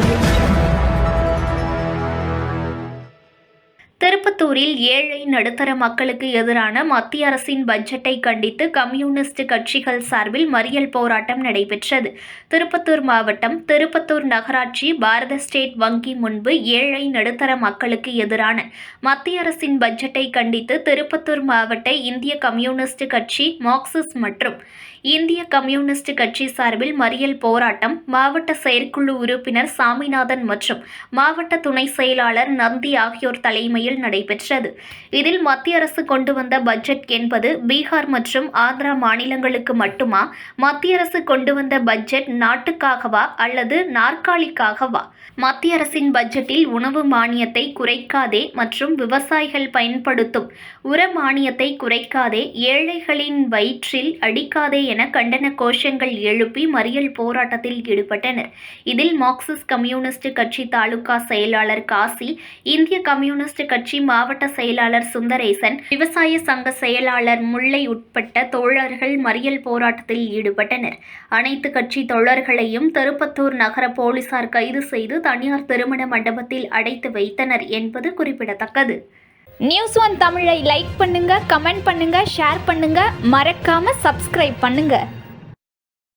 audio. திருப்பத்தூரில் ஏழை நடுத்தர மக்களுக்கு எதிரான மத்திய அரசின் பட்ஜெட்டை கண்டித்து கம்யூனிஸ்ட் கட்சிகள் சார்பில் மறியல் போராட்டம் நடைபெற்றது. திருப்பத்தூர் மாவட்டம் திருப்பத்தூர் நகராட்சி பாரத ஸ்டேட் வங்கி முன்பு ஏழை நடுத்தர மக்களுக்கு எதிரான மத்திய அரசின் பட்ஜெட்டை கண்டித்து திருப்பத்தூர் மாவட்ட இந்திய கம்யூனிஸ்ட் கட்சி மார்க்சிஸ்ட் மற்றும் இந்திய கம்யூனிஸ்ட் கட்சி சார்பில் மறியல் போராட்டம் மாவட்ட செயற்குழு உறுப்பினர் சாமிநாதன் மற்றும் மாவட்ட துணை செயலாளர் நந்தி ஆகியோர் தலைமையில் நடைபெற்றது. இதில் மத்திய அரசு கொண்டு வந்த பட்ஜெட் என்பது பீகார் மற்றும் ஆந்திரா மாநிலங்களுக்கு மட்டுமா? மத்திய அரசு கொண்டு வந்த பட்ஜெட் நாட்டுக்காகவா அல்லது நாற்காலிக்காகவா? மத்திய அரசின் பட்ஜெட்டில் உணவு மானியத்தை குறைக்காதே மற்றும் விவசாயிகள் பயன்படுத்தும் உர மானியத்தை குறைக்காதே ஏழைகளின் வயிற்றில் அடிக்காதே என கண்டன கோஷங்கள் எழுப்பி மறியல் போராட்டத்தில் ஈடுபட்டனர். இதில் மார்க்சிஸ்ட் கம்யூனிஸ்ட் கட்சி தாலுகா செயலாளர் காசி இந்திய கம்யூனிஸ்ட் கட்சி மாவட்ட செயலாளர் சுந்தரேசன் விவசாய சங்க செயலாளர் முல்லை உட்பட்ட தோழர்கள் மறியல் போராட்டத்தில் ஈடுபட்டனர். அனைத்து கட்சி தோழர்களையும் திருப்பத்தூர் நகர போலீசார் கைது செய்து தனியார் திருமண மண்டபத்தில் அடைத்து வைத்தனர் என்பது குறிப்பிடத்தக்கது. நியூஸ் ஒன் தமிழை லைக் பண்ணுங்க கமெண்ட் பண்ணுங்க ஷேர் பண்ணுங்க. மறக்காம சப்ஸ்கிரைப் பண்ணுங்க.